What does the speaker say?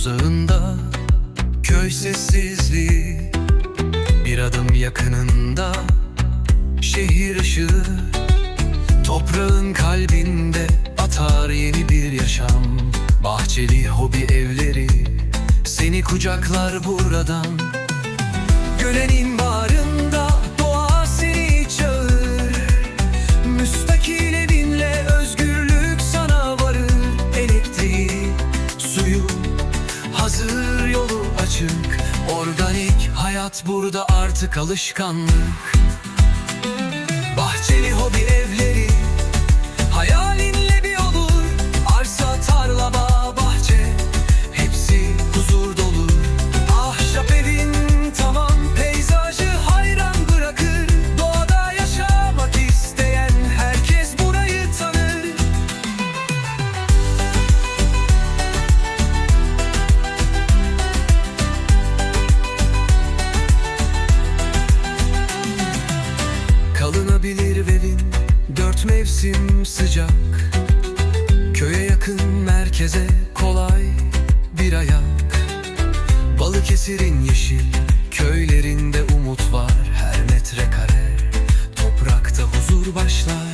uzağında Köy sessizliği Bir adım yakınında Şehir ışığı Toprağın kalbinde Atar yeni bir yaşam Bahçeli hobi evleri Seni kucaklar buradan Gölenin bahçesi hazır yolu açık. Organik hayat burada artık alışkanlık Mevsim sıcak. Köye yakın merkeze kolay bir ayak. Balıkesir'in yeşil köylerinde umut var Her metrekare. Toprakta huzur başlar.